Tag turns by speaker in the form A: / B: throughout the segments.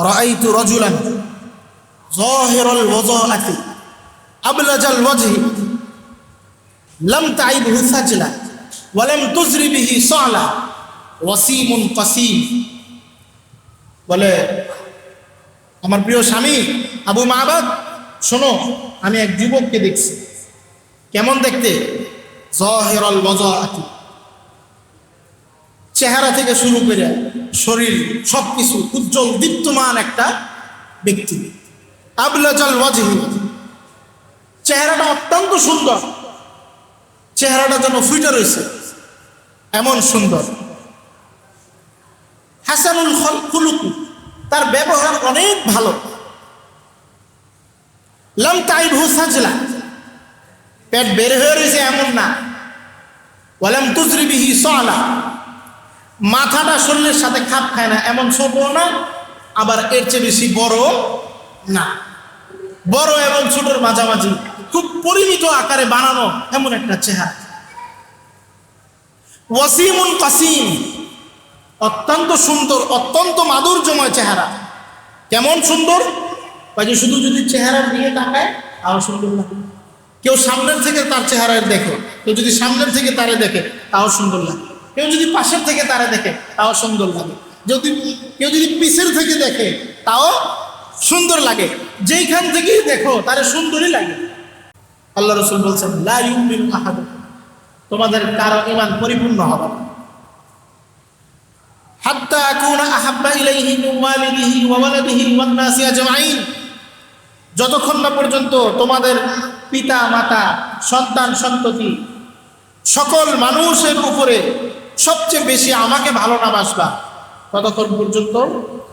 A: رأيت رجلا ظاهر الوضاءة أبلج الوجه لم تعبه سجلة ولم تزر به صعلة وسيم قسيم বলে আমার প্রিয় স্বামী আবু মাহবাদ শোনো আমি এক যুবককে দেখছি কেমন দেখতে জহেরল বজাতি চেহারা থেকে শুরু করে শরীর সবকিছু উজ্জ্বল দীপ্তমান একটা ব্যক্তি। আবলাজাল ওয়াজহি। চেহারাটা অত্যন্ত সুন্দর। চেহারাটা যেন ফুটে রয়েছে। এমন সুন্দর। হাসানুল খুলুকু, তার ব্যবহার অনেক ভালো। লাম তাইবহু সাজলা। পেট বের হয়ে রয়েছে এমন না। ওয়ালাম তুজরি বিহি সলা। মাথাটা শরীরের সাথে খাপ খায় না, এমন ছোট না, আবার এর চেয়ে বেশি বড় না। বড় এবং ছোটর মাঝামাঝি, খুব পরিমিত আকারে বানানো এমন একটা চেহারা। ওয়াসিমুন কাসিম, অত্যন্ত সুন্দর, অত্যন্ত মাধুর্যময় চেহারা। কেমন সুন্দর? যে শুধু যদি চেহারার দিকে তাকায়, তাও সুন্দর লাগে। কেউ সামনের থেকে তার চেহারায় দেখে, কেউ যদি সামনের থেকে তারে দেখে, তাও সুন্দর লাগে। কেউ যদি পাশের থেকে তারে দেখে, তাও সুন্দর লাগে। যদি কেউ যদি পিছের থেকে দেখে, তাও সুন্দর লাগে। যেইখান থেকেই দেখো, তারে সুন্দরই লাগে। আল্লাহ রসুল বলছেন, লা ইউমিনু তোমাদের কারও ইমান পরিপূর্ণ হবে হাত্তা আকুনা আহাব্বা ইলাইহি ওয়ালিদিহি ওয়া ওয়ালাদিহি ওয়ান যতক্ষণ না পর্যন্ত তোমাদের পিতা, মাতা, সন্তান, সন্ততি, সকল মানুষের উপরে সবচেয়ে বেশি আমাকে ভালো না বাসবা ততক্ষণ পর্যন্ত?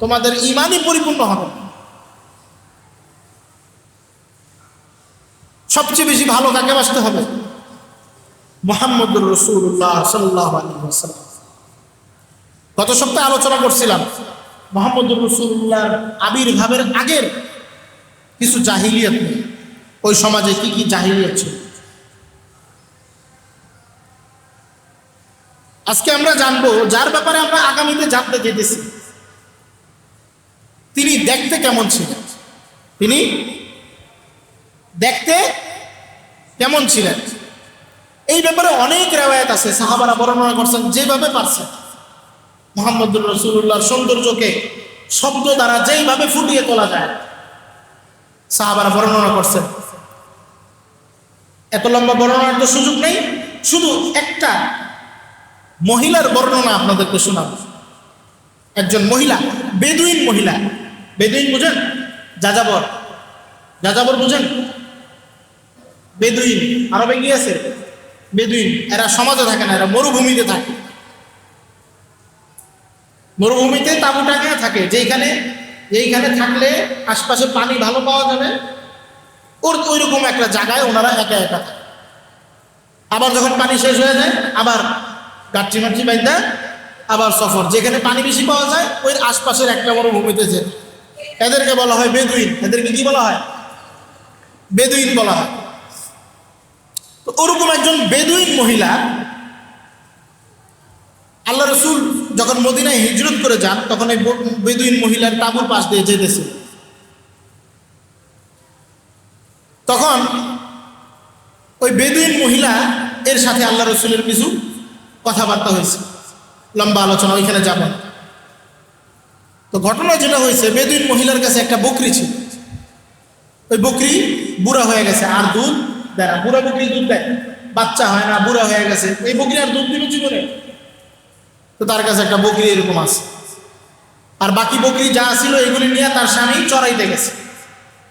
A: তোমাদের ইমানই পরিপূর্ণ হবে সবচেয়ে বেশি ভালো কাকে বাসতে হবে? মোহাম্মদুর রসুল্লাহ সাল্লাহ গত সপ্তাহে আলোচনা করছিলাম, মোহাম্মদুর রসুল্লাহর আবির্ভাবের আগের কিছু জাহিলিয়ত নেই ওই সমাজে কি কি জাহিলিয়ত ছিল? আজকে আমরা জানব, যার ব্যাপারে আমরা আগামীতে জানতে যেতেছি তিনি দেখতে কেমন ছিলেন? তিনি দেখতে কেমন ছিলেন? এই ব্যাপারে অনেক রেওয়ায়ত আছে, সাহাবারা বর্ণনা করছেন, যেভাবে পারছেন। মোহাম্মদুর রসুল্লাহর সৌন্দর্যকে শব্দ দ্বারা যেইভাবে ফুটিয়ে তোলা যায়, সাহাবারা বর্ণনা করছেন। এত লম্বা বর্ণনার তো সুযোগ নেই, শুধু একটা মহিলার বর্ণনা আপনাদেরকে শোনাব। একজন মহিলা, বেদুইন মহিলা। বেদুইন বুঝেন? যাযাবর। যাযাবর বুঝেন? বেদুইন। আরবে কি আছে? বেদুইন। এরা সমাজে থাকে না, এরা মরুভূমিতে থাকে। মরুভূমিতে তাঁবুটাকে থাকে। যেইখানে যেইখানে থাকলে আশপাশে পানি ভালো পাওয়া যাবে। ওর ওইরকম একটা জায়গায় ওনারা একা একা থাকে। আবার যখন পানি শেষ হয়ে যায়, আবার গাঠি মাঠি বাইন্দা আবার সফর। যেখানে পানি বেশি পাওয়া যায়, ওই আশপাশের একটা মরুভূমিতে যে এদেরকে বলা হয় বেদুইন। এদেরকে কি বলা হয়? বেদুইন বলা হয়। তো ওরকম একজন বেদুইন মহিলা, আল্লাহ রসুল যখন মদিনায় হিজরত করে যান, তখন এই বেদুইন মহিলার তাবুর পাশ দিয়ে যেতেছে। তখন ওই বেদুইন মহিলা এর সাথে আল্লাহ রসুলের কিছু কথাবার্তা হয়েছে। লম্বা আলোচনা, ওইখানে যাব। তো ঘটনা যেটা হয়েছে, বেদুইন মহিলার কাছে একটা বকরি ছিল। ওই বকরি বুড়া হয়ে গেছে, আর দুধ দেয় না। বুড়া বকরি দুধ দেয়। বাচ্চা হয় না, বুড়া হয়ে গেছে। এই বকরি আর দুধ দিবে জীবনে। তো তার কাছে একটা বকরি এরকম আছে। আর বাকি বকরি যা ছিল, এগুলি নিয়ে তার স্বামী চড়াইতে গেছে।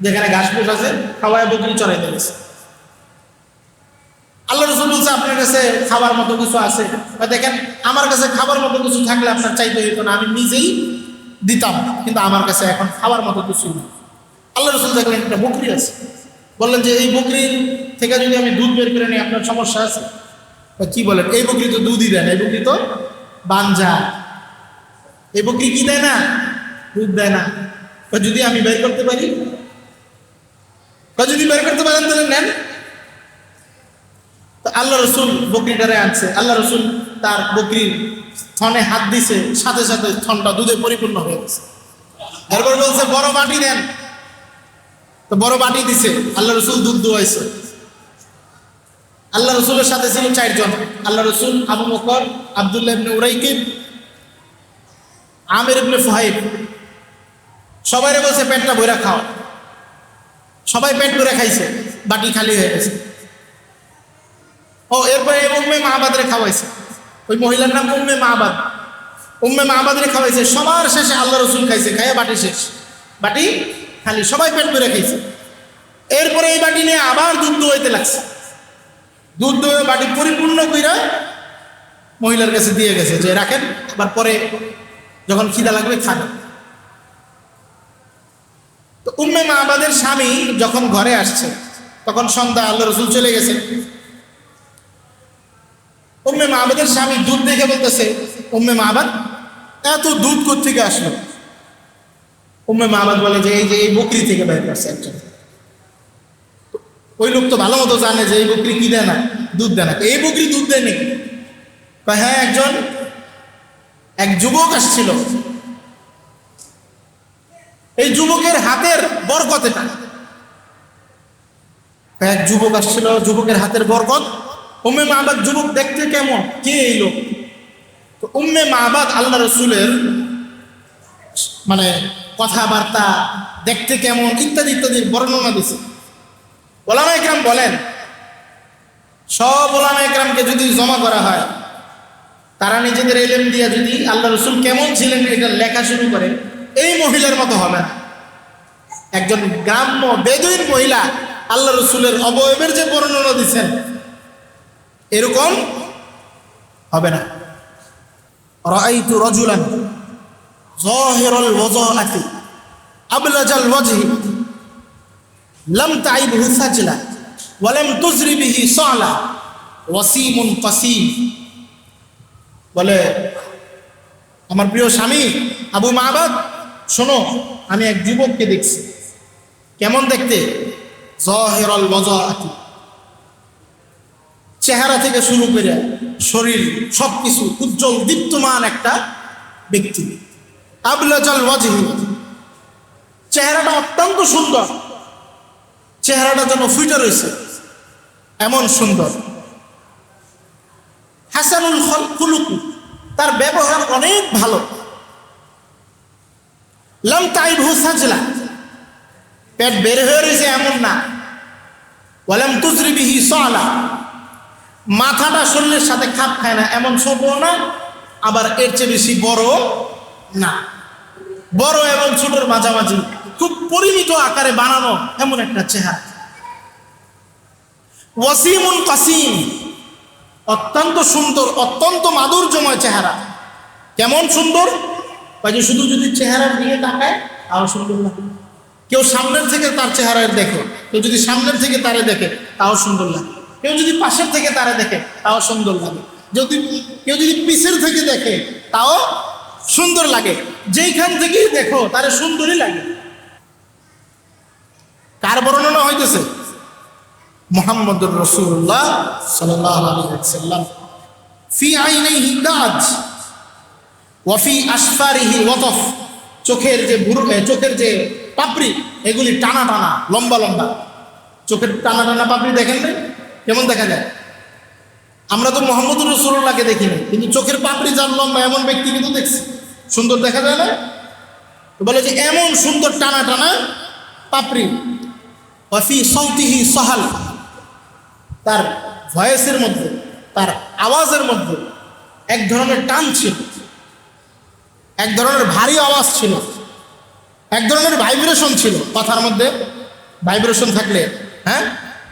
A: যেখানে ঘাস ফুস আছে, খাওয়ায় বকরি চড়াইতে গেছে। আল্লাহ রসুল বলছে, আপনার কাছে খাবার মতো কিছু আছে? বা দেখেন, আমার কাছে খাবার মতো কিছু থাকলে আপনার চাইতে হইতো না, আমি নিজেই দিতাম, কিন্তু আমার কাছে এখন খাবার মতো কিছু নেই। আল্লাহ রসুল দেখলেন, একটা বকরি আছে। বললেন যে, এই বকরির থেকে যদি আমি দুধ বের করে নিই, আপনার সমস্যা আছে? বা কি বলেন? এই বকরি তো দুধই দেয় না, এই বকরি তো বাঞ্জা। এই বকরি কি দেয় না? দুধ দেয় না। যদি আমি বের করতে পারি? যদি বের করতে পারেন, তাহলে নেন। আল্লাহ রসুল বকরিটারে আনছে। আল্লাহ রসুল তার বকরির থনে হাত দিছে, সাথে সাথে থনটা দুধে পরিপূর্ণ হয়ে গেছে। এরপর বলছে, বড় বাটি দেন। তো বড় বাটি দিছে। আল্লাহ রসুল দুধ দোয়াইছে। আল্লাহ রসুলের সাথে ছিল চারজন। আল্লাহ রসুল আবু মকর আবদুল্লাহ ইবনে উরাইকিব আমির ইবনে ফুহাইব। সবাই বলছে, পেটটা ভরে খাও। সবাই পেট ভরে খাইছে, বাটি খালি হয়ে গেছে। ও, এরপরে উম্মে মাহবাদরে খাওয়াইছে। ওই মহিলার নাম উম্মে মাহবাদ। উম্মে মাহবাদরে খাওয়াইছে। সবার শেষে আল্লাহ রসুল খাইছে। খাইয়া বাটি শেষ। বাটি খালি। সবাই পেট ভরে খাইছে। এরপরে এই বাটি নিয়ে আবার দুধ দোয়াইতে লাগছে। দুধ দোয়ে বাটি পরিপূর্ণ কইরা মহিলার কাছে দিয়ে গেছে যে, রাখেন। আবার পরে যখন খিদা লাগবে, খান। তো উম্মে মাহবাদের স্বামী যখন ঘরে আসছে, তখন সন্ধ্যা আল্লাহ রসুল চলে গেছে উম্মে মাহবাদের স্বামী দুধ দেখে বলতেছে, উম্মে মাহবাদ এত দুধ থেকে আসলো? উম্মে মাহবাদ বলে, যে এই যে এই বকরি থেকে বের করছে একজন। ওই লোক তো ভালো মতো জানে যে এই বকরি কি দেয় না, দুধ দেয় না। এই বকরি দুধ দেয় নাকি হ্যাঁ একজন, এক যুবক আসছিল। এই যুবকের হাতের বরকত এক যুবক আসছিল, যুবকের হাতের বরকত? উম্মে মাহবাদ যুবক দেখতে কেমন? কে এই লোক? তো উম্মে মাহবাদ আল্লাহ রসুলের মানে কথাবার্তা দেখতে কেমন, ইত্যাদি ইত্যাদি বর্ণনা দিছে। ওলামা একরাম বলেন, সব ওলামা একরামকে যদি জমা করা হয়, তারা নিজেদের এলেম দিয়ে যদি আল্লাহ রসুল কেমন ছিলেন এটা লেখা শুরু করে, এই মহিলার মতো হবে না। একজন গ্রাম্য বেদুইন মহিলা আল্লাহ রসুলের অবয়বের যে বর্ণনা দিচ্ছেন এরকম হবে না। রাআইতু রাজুলান যাহিরাল ওয়াজহি বলে, আমার প্রিয় স্বামী আবু মাহবাদ শোনো, আমি এক যুবককে দেখছি। কেমন দেখতে? জহেরল বজাতি চেহারা থেকে শুরু করে শরীর সব কিছু উজ্জ্বল, দীপ্তমান একটা ব্যক্তি। আবলাজাল ওয়াজহি। চেহারাটা অত্যন্ত সুন্দর। চেহারাটা যেন ফুটে রয়েছে। এমন সুন্দর। হাসানুল খুলুকু, তার ব্যবহার অনেক ভালো। লাম তাইবহু সাজলা। পেট বের হয়ে রয়েছে এমন না। ওয়ালাম তুজরিবিহি সালা। মাথাটা শরীরের সাথে খাপ খায় না, এমন ছোট না, আবার এর চেয়ে বেশি বড় না। বড় এবং ছোটর মাঝামাঝি, খুব পরিমিত আকারে বানানো এমন একটা চেহারা। ওয়াসিমুন কাসিম, অত্যন্ত সুন্দর, অত্যন্ত মাধুর্যময় চেহারা। কেমন সুন্দর? যে শুধু যদি চেহারার দিকে তাকায়, তাও সুন্দর লাগে। কেউ সামনের থেকে তার চেহারায় দেখে, কেউ যদি সামনের থেকে তারে দেখে, তাও সুন্দর লাগে। কেউ যদি পাশের থেকে তারে দেখে, তাও সুন্দর লাগে। যদি কেউ যদি পিছের থেকে দেখে, তাও সুন্দর লাগে। যেইখান থেকেই দেখো, তারে সুন্দরই লাগে। কার বর্ণনা হইতেছে? মোহাম্মদুর রসুল্লাহ সাল্লাম ফি আইনাইহি দাজ ওয়াফি আসফারিহি ওয়াতফ। চোখের যে ভুরু চোখের যে পাপড়ি, এগুলি টানা টানা, লম্বা লম্বা। চোখের টানা টানা পাপড়ি দেখেন না কেমন দেখা যায়, আমরা তো মোহাম্মদুর রসুল্লাহকে দেখিনি, কিন্তু চোখের পাপড়ি যার লম্বা এমন ব্যক্তি কিন্তু দেখছি। সুন্দর দেখা যায় না? বলে যে এমন সুন্দর টানা টানা পাপড়ি। ওয়াফি সৌতিহি সহাল, তার ভয়েসের মধ্যে, তার আওয়াজের মধ্যে এক ধরনের টান ছিল। এক ধরনের ভারী আওয়াজ ছিল। এক ধরনের ভাইব্রেশন ছিল কথার মধ্যে। ভাইব্রেশন থাকলে হ্যাঁ?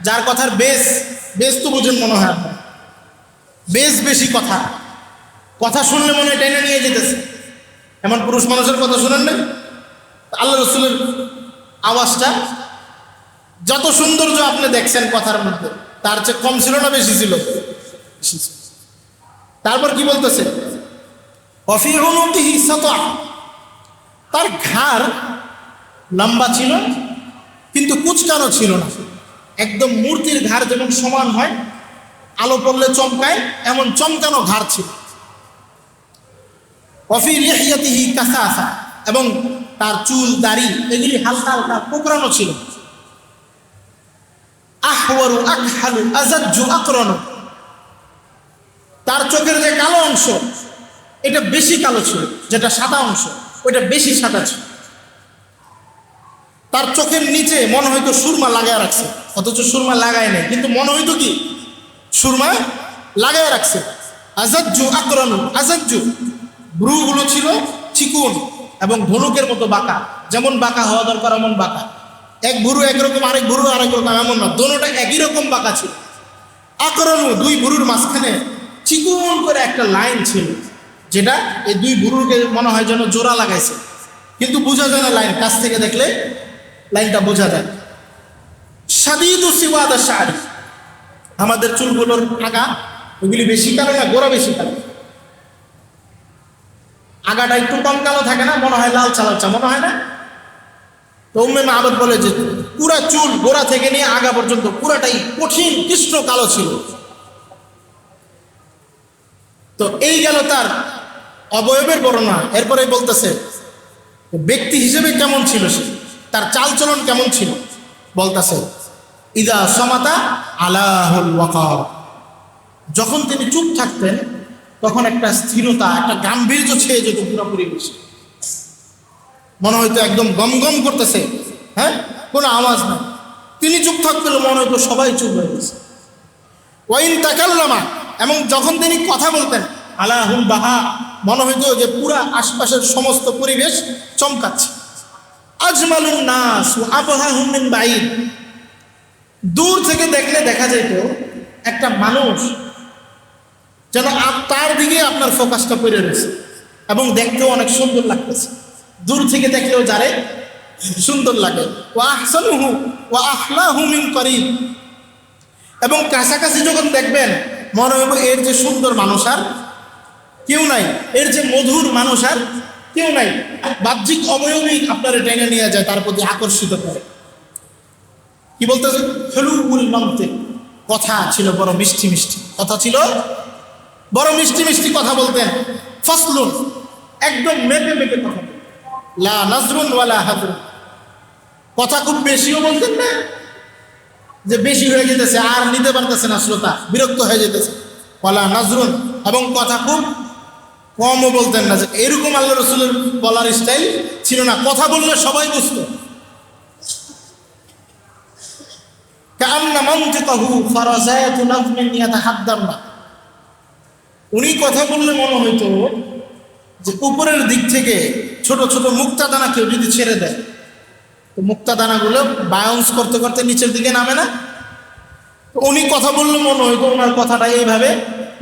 A: যার কথার বেস বেশ তো বুঝুন মনে হয় আপনার। বেশ বেশি কথা। কথা শুনলে মনে হয় টেনে নিয়ে যেতেছে। এমন পুরুষ মানুষের কথা শুনেন না আল্লাহ রসুলের আওয়াজটা যত সৌন্দর্য আপনি দেখছেন কথার মধ্যে, তার চেয়ে কম ছিল না, বেশি ছিল? বেশি। তারপর কি বলতেছে? তার ঘাড় লম্বা ছিল, কিন্তু কুচকানো ছিল না। একদম মূর্তির ঘাড় যেমন সমান হয়, আলো পড়লে চমকায়, এমন চমকানো ঘাড় ছিল। কাসা এবং তার চুল, দাড়ি, এগুলি হালকা হালকা কোকড়ানো ছিল। আহওয়ারু আকহালু আজাজ্জু আকরানু। তার চোখের যে কালো অংশ, এটা বেশি কালো ছিল, যেটা সাদা অংশ, ওইটা বেশি সাদা ছিল। তার চোখের নিচে মনে হয়তো সুরমা লাগায় রাখছে। অথচ সুরমা লাগায় নাই। কিন্তু মনে হয়তো কি? সুরমা লাগায় রাখছে। আজাজ্জু আকরানু আজাজ্জু। ব্রুগুলো ছিল চিকুন এবং ধনুকের মতো বাঁকা। যেমন বাঁকা হওয়া দরকার, এমন বাঁকা। এক ভুরু একরকম, আরেক ভুরু আরেক রকম, এমন না। দোনোটা একই রকম বাঁকা ছিল। আকরানু দুই ভুরুর মাঝখানে চিকুন করে একটা লাইন ছিল, যেটা এই দুই ভুরুকে মনে হয় যেন জোড়া লাগাইছে। কিন্তু বোঝা যায় না লাইন, কাছ থেকে দেখলে লাইনটা বোঝা যায়। আমাদের চুলগুলোর আগা, ওগুলি বেশি কালো না, গোড়া বেশি কালো। আগাটা একটু কম কালো থাকে না, মনে হয় লাল চালাচ্ছা মনে হয় না? তো উম্মে বলে যে, পুরা চুল গোড়া থেকে নিয়ে আগা পর্যন্ত পুরাটাই কঠিন কৃষ্ণ কালো ছিল। তো এই গেল তার অবয়বের বর্ণনা। এরপরে বলতেছে, ব্যক্তি হিসেবে কেমন ছিল সে? তার চালচলন কেমন ছিল? বলতেছে ইদা সমাতা আলাহুল ওয়াকার। যখন তিনি চুপ থাকতেন, তখন একটা স্থিরতা, একটা গাম্ভীর্য ছেয়ে যেত পুরোপুরি বেশি মনে হয়তো একদম গম গম করতেছে হ্যাঁ? কোনো আওয়াজ নেই। তিনি চুপ থাকতেন, মনে হয়তো সবাই চুপ হয়ে গেছে। ওয়াইন তাকাল্লামা, এবং যখন তিনি কথা বলতেন, আলাহুল বাহা, মনে হইতো যে পুরা আশপাশের সমস্ত পরিবেশ চমকাচ্ছে। আজমালুন নাস ও আবহাহুম মিন বাইদ দূর থেকে দেখলে দেখা যেত একটা মানুষ যেন তার দিকে আপনার ফোকাসটা পড়ে রয়েছে এবং দেখতেও অনেক সুন্দর লাগতেছে। দূর থেকে দেখলেও যারে সুন্দর লাগে। ও আহসানুহু ও আহলাহু মিন করিব। এবং কাছাকাছি যখন দেখবেন, মনে হবে এর যে সুন্দর মানুষ আর কেউ নাই, এর যে মধুর মানুষ আর কেউ নাই। বাহ্যিক অবয়বই আপনারা টেনে নিয়ে যায়, তার প্রতি আকর্ষিত করে। কি বলতেছে? ফেলুবুল মন্ত্রে কথা ছিল বড় মিষ্টি মিষ্টি। কথা ছিল বড় মিষ্টি মিষ্টি কথা বলতেন ফসলুন, একদম মেপে মেপে কথা লা নাজরুন ওয়ালা হাজরুন। কথা খুব বেশিও বলতেন না, যে বেশি হয়ে যেতেছে, আর নিতে পারতেছে না শ্রোতা, বিরক্ত হয়ে যেতেছে। বলা নাজরুন, এবং কথা খুব কমও বলতেন না, যে এরকম আল্লাহ রসুলের বলার স্টাইল ছিল না। কথা বললে সবাই বুঝতো। ইয়াতাহাদ্দারনা উনি কথা বললে মনে হইতো যে উপরের দিক থেকে ছোট ছোট মুক্তা দানা কেউ যদি ছেড়ে দেয়, তো মুক্তা দানাগুলো বাউন্স করতে করতে নিচের দিকে নামে না। উনি কথা বললে মনে হইতো ওনার কথাটা এইভাবে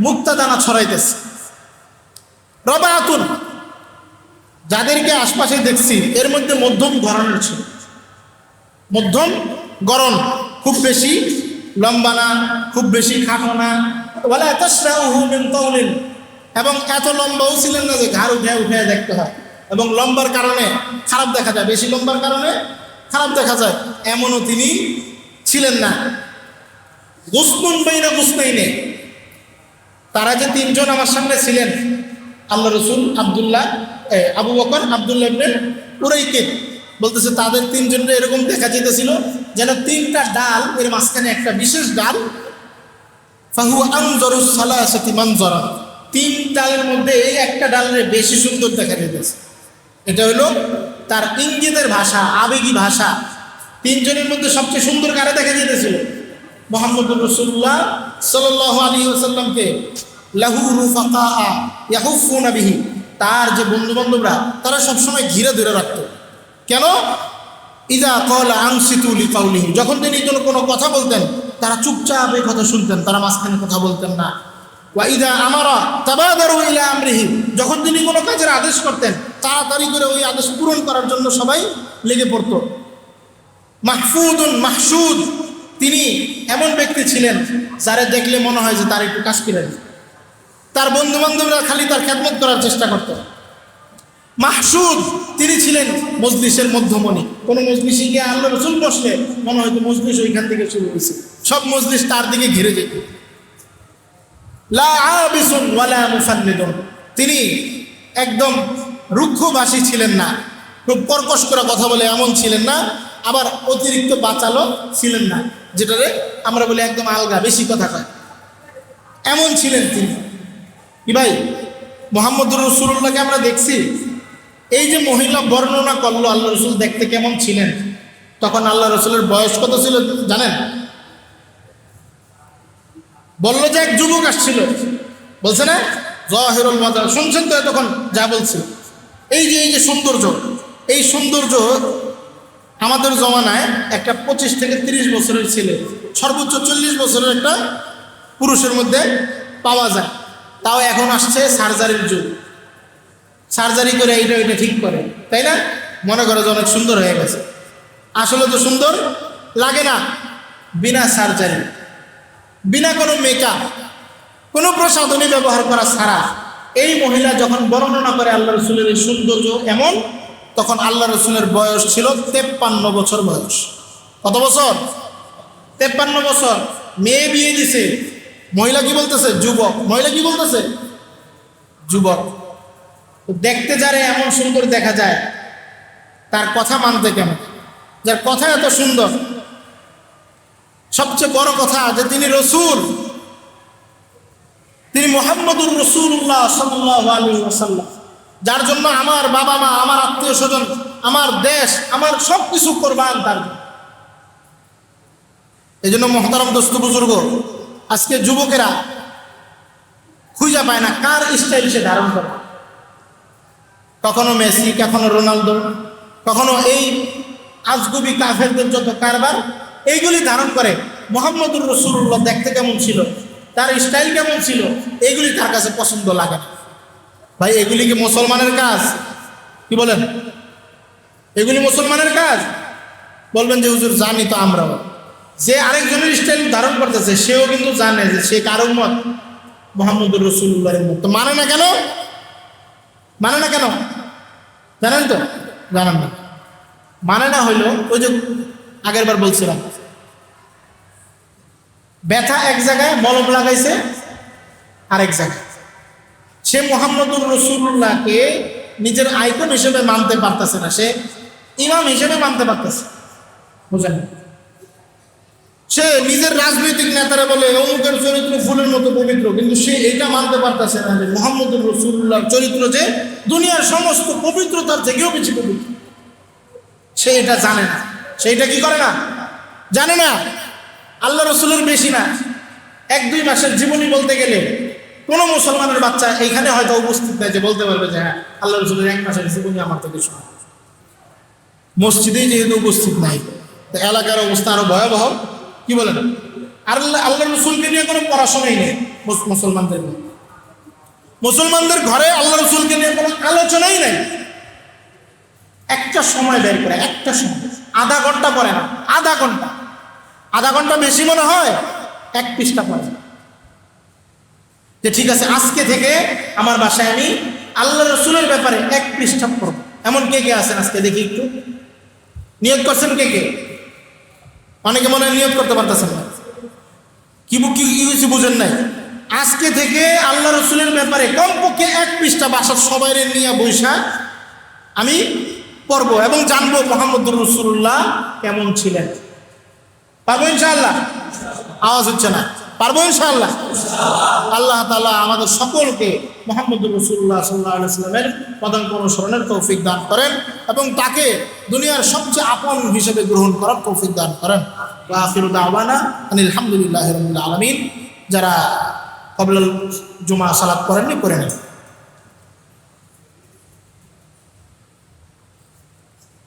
A: মুক্তা দানা ছড়াইতেছে। রবায়াতুন যাদেরকে আশপাশে দেখছি, এর মধ্যে মধ্যম গরনের ছিল। মধ্যম গরন খুব বেশি লম্বা না, খুব বেশি খাটো না। বলে এত তৌলিন এবং এত লম্বাও ছিলেন না যে ঘাড় উঠে উঠে দেখতে হয়। এবং লম্বার কারণে খারাপ দেখা যায়। বেশি লম্বার কারণে খারাপ দেখা যায়। এমনও তিনি ছিলেন না। গুসনুন বাইনা গুসনাইনে। তারা যে তিনজন আমার সামনে ছিলেন। আল্লাহ রসুল আবদুল্লাহ আবু বকর, আবদুল্লাহ ইবনে বলতেছে, তাদের তিনজনের এরকম দেখা যেতেছিল যেন তিনটা ডাল, এর মাঝখানে একটা বিশেষ ডাল, ফাহু আনজরুস সালাসাতি মানজরা। তিন ডালের মধ্যে এই একটা ডালের বেশি সুন্দর দেখা যেতেছে এটা হলো তার ইঙ্গিতের ভাষা, আবেগী ভাষা। তিনজনের মধ্যে সবচেয়ে সুন্দর কারে দেখা যেতেছিল মোহাম্মদ রসুল্লাহ সাল্লাহ আলী ওসাল্লামকে লাহু রুফাকা ইয়াহুফুনা বিহি। তার যে বন্ধু বান্ধবরা তারা সবসময় ঘিরে ধরে রাখত। কেন? ইদা কল আংসিতুলি কাউলিহি যখন তিনি কোনো কোনো কথা বলতেন, তারা চুপচাপ এই কথা শুনতেন, তারা মাঝখানে কথা বলতেন না। ওয়া ইদা আমারা তাবাদারু ইলা আমরিহি। যখন তিনি কোনো কাজের আদেশ করতেন, তাড়াতাড়ি করে ওই আদেশ পূরণ করার জন্য সবাই লেগে পড়তো। মাহফুদুন মাহসুদ। তিনি এমন ব্যক্তি ছিলেন যারা দেখলে মনে হয় যে তার একটু কাজ দিই। তার বন্ধু বান্ধবরা খালি তার খেদমত করার চেষ্টা করত। মাহসুদ, তিনি ছিলেন মজলিসের মধ্যমণি। কোন মজলিসে গিয়ে আল্লাহ রসুল বসলে মনে হয়তো মজলিস ওইখান থেকে শুরু হয়েছে। সব মজলিস তার দিকে ঘিরে যেত। তিনি একদম রুক্ষভাষী ছিলেন না। খুব কর্কশ করে কথা বলে এমন ছিলেন না, আবার অতিরিক্ত বাঁচালো ছিলেন না, যেটারে আমরা বলি একদম আলগা, বেশি কথা কয়। এমন ছিলেন তিনি। কি ভাই, মোহাম্মদুর রসুল্লাহকে আমরা দেখছি এই যে মহিলা বর্ণনা করল আল্লাহ রসুল দেখতে কেমন ছিলেন? তখন আল্লাহ রসুলের বয়স কত ছিল জানেন? বলল যে এক যুবক আসছিল। বলছে না? জহিরুল মাজার শুনছেন তো তখন যা বলছে। এই যে এই যে সৌন্দর্য, এই সৌন্দর্য আমাদের জমানায় একটা পঁচিশ থেকে তিরিশ বছরের ছেলে, সর্বোচ্চ চল্লিশ বছরের একটা পুরুষের মধ্যে পাওয়া যায়। তাও এখন আসছে সার্জারির যুগ। সার্জারি করে এইটা ওইটা ঠিক করে, তাই না? মনে করে যে অনেক সুন্দর হয়ে গেছে। আসলে তো সুন্দর লাগে না বিনা সার্জারি। বিনা কোনো মেকআপ কোনো প্রসাধনী ব্যবহার করা ছাড়া এই মহিলা যখন বর্ণনা করে আল্লাহ রসুলের এই সৌন্দর্য এমন, তখন আল্লাহ রসুলের বয়স ছিল তেপ্পান্ন বছর বয়স। কত বছর? তেপ্পান্ন বছর। মেয়ে বিয়ে দিছে। মহিলা কি বলতেছে? যুবক। মহিলা কি বলতেছে? যুবক। দেখতে যারে এমন সুন্দর দেখা যায়, তার কথা মানতে কেমন? যার কথা এত সুন্দর। সবচেয়ে বড় কথা যে তিনি রসুল, তিনি মোহাম্মদুর রসুল্লাহ সাল্লাহ যার জন্য আমার বাবা মা, আমার আত্মীয় স্বজন, আমার দেশ, আমার সব কিছু কোরবান তার এই জন্য মহতারম দোস্ত বুজুর্গ, আজকে যুবকেরা খুঁজে পায় না কার স্টাইল সে ধারণ করে। কখনো মেসি, কখনো রোনালদো, কখনো এই আজগুবি কাফেরদের যত কারবার, এইগুলি ধারণ করে মোহাম্মদুর রসুল্লাহ দেখতে কেমন ছিল, তার স্টাইল কেমন ছিল, এইগুলি তার কাছে পছন্দ লাগে ভাই, এগুলি কি মুসলমানের কাজ? কি বলেন? এগুলি মুসলমানের কাজ? বলবেন যে, হুজুর, জানি তো আমরাও। যে আরেকজনের স্টাইল ধারণ করতেছে, সেও কিন্তু জানে যে সে কারোর মত মোহাম্মদুর রসুল্লাহের মত মানে না কেন? মানে না কেন? জানেন তো জানেন না মানে না হইল, ওই যে আগের বার বলছিলাম। ব্যথা এক জায়গায়, মলম লাগাইছে আরেক জায়গায়। সে মোহাম্মদুর রসুল্লাহকে নিজের আইকন হিসেবে মানতে পারতেছে না। সে ইমাম হিসেবে মানতে পারতেছে। বুঝেন সে নিজের রাজনৈতিক নেতারা বলে, অমুকের চরিত্র ফুলের মতো পবিত্র। কিন্তু সে এটা মানতে পারতেছে না যে মোহাম্মদুর রসুল্লাহর চরিত্র যে দুনিয়ার সমস্ত পবিত্রতার থেকেও বেশি পবিত্র। সে এটা জানে না। সে এটা কি করে না? জানে না। আল্লাহ রসুলের বেশি না। এক দুই মাসের জীবনী বলতে গেলে কোনো মুসলমানের বাচ্চা এইখানে হয়তো উপস্থিত নাই যে বলতে পারবে যে হ্যাঁ আল্লাহ রসুলের এক মাসের জীবনী আমার থেকে শোনা। মসজিদেই যেহেতু উপস্থিত নাই এলাকার অবস্থা আরও ভয়াবহ। কি বলেন? আর আল্লাহ রসুলকে নিয়ে কোনো পড়াশোনাই নেই মুসলমানদের নিয়ে মুসলমানদের ঘরে আল্লাহ রসুলকে নিয়ে কোনো আলোচনাই নেই। একটা সময় বের করে, একটা সময়। আধা ঘণ্টা পরে না, আধা ঘণ্টা। আধা ঘণ্টা বেশি মনে হয়, এক পৃষ্ঠা পরে যে ঠিক আছে, আজকে থেকে আমার বাসায় আমি আল্লাহ রসুলের ব্যাপারে এক পৃষ্ঠা পড়ব। এমন কে কে আছেন আজকে দেখি একটু? নিয়োগ করছেন কে কে? অনেকে মনে নিয়োগ করতে পারতেছেন না। কি কিছু বুঝেন নাই? আজকে থেকে আল্লাহ রসুলের ব্যাপারে কমপক্ষে এক পৃষ্ঠা বাসার সবাই নিয়ে বৈশা আমি পড়ব এবং জানব মোহাম্মদুর রসুল্লাহ কেমন ছিলেন। পাবো ইনশাআল্লাহ? আওয়াজ হচ্ছে না। পারব ইনশাআল্লাহ। আল্লাহ তালা আমাদের সকলকে মোহাম্মদুর রসুল্লাহ সাল্লাহ আলাইস্লামের পদাঙ্ক অনুসরণের তৌফিক দান করেন এবং তাকে দুনিয়ার সবচেয়ে আপন হিসেবে গ্রহণ করার তৌফিক দান করেন। আখির দাওয়ানা আলহামদুলিল্লাহ রবিল আলমিন। যারা কবল জুমা সালাত করেননি করে নেন।